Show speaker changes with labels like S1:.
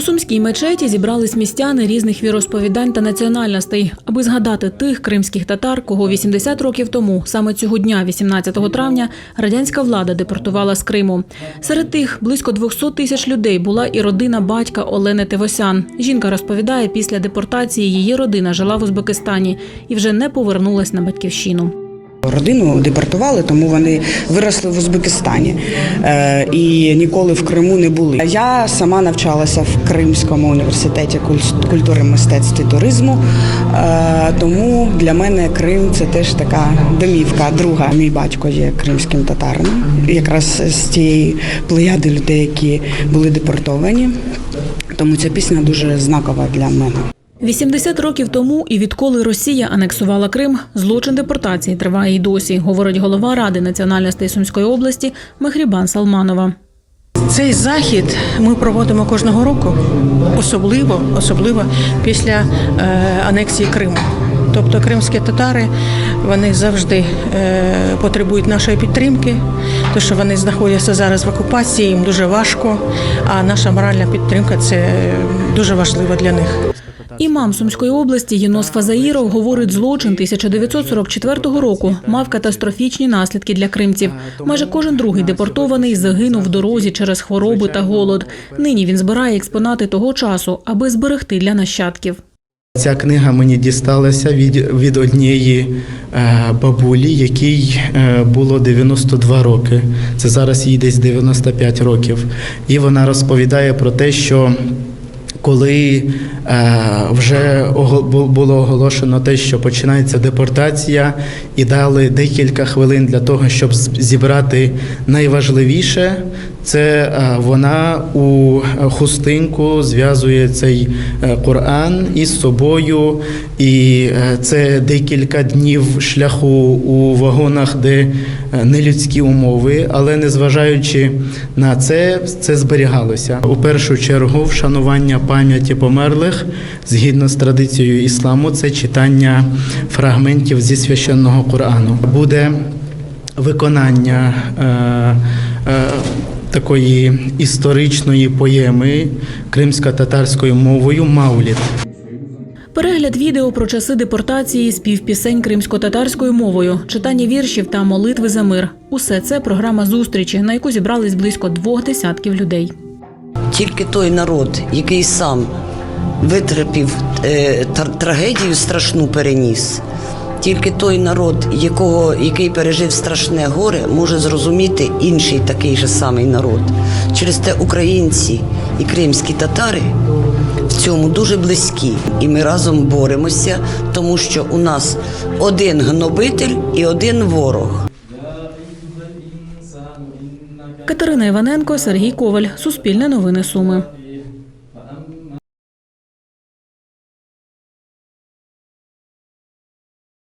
S1: У сумській мечеті зібрались містяни різних віросповідань та національностей, аби згадати тих кримських татар, кого 80 років тому, саме цього дня, 18 травня, радянська влада депортувала з Криму. Серед тих близько 200 тисяч людей була і родина батька Олени Тевосян. Жінка розповідає, після депортації її родина жила в Узбекистані і вже не повернулась на батьківщину.
S2: Родину депортували, тому вони виросли в Узбекистані е, і ніколи в Криму не були. Я сама навчалася в Кримському університеті культури, мистецтв і туризму. Е, тому для мене Крим це теж така домівка. Друга мій батько є кримським татарином, якраз з тієї плеяди людей, які були депортовані. Тому ця пісня дуже знакова для мене.
S1: 80 років тому і відколи Росія анексувала Крим, злочин депортації триває й досі, говорить голова Ради національностей Сумської області Мехрібан Салманова.
S3: Цей захід ми проводимо кожного року, особливо, особливо після е, анексії Криму. Тобто кримські татари вони завжди е, потребують нашої підтримки, тому що вони знаходяться зараз в окупації, їм дуже важко. А наша моральна підтримка це е, дуже важливо для них.
S1: Імам Сумської області Єнос Фазаїров говорить, злочин 1944 року мав катастрофічні наслідки для кримців. Майже кожен другий депортований загинув в дорозі через хвороби та голод. Нині він збирає експонати того часу, аби зберегти для нащадків.
S4: Ця книга мені дісталася від, від однієї е, бабулі, якій е, було 92 роки. Це зараз їй десь 95 років. І вона розповідає про те, що коли е, вже було оголошено те, що починається депортація, і дали декілька хвилин для того, щоб зібрати найважливіше, це е, вона у хустинку зв'язує цей е, Коран із собою, і е, це декілька днів шляху у вагонах, де е, нелюдські умови, але незважаючи на це, це зберігалося. У першу чергу вшанування пам'яті померлих згідно з традицією ісламу, це читання фрагментів зі священного Корану. Буде виконання е, е, такої історичної поеми кримсько-татарською мовою Мауліт.
S1: Перегляд відео про часи депортації, спів пісень кримсько-татарською мовою, читання віршів та молитви за мир. Усе це програма зустрічі, на яку зібрались близько двох десятків людей.
S5: Тільки той народ, який сам витерпів е, трагедію страшну переніс. Тільки той народ, якого, який пережив страшне горе, може зрозуміти інший такий же самий народ. Через те українці і кримські татари в цьому дуже близькі. І ми разом боремося, тому що у нас один гнобитель і один ворог.
S1: Катерина Іваненко, Сергій Коваль, Суспільне новини Суми.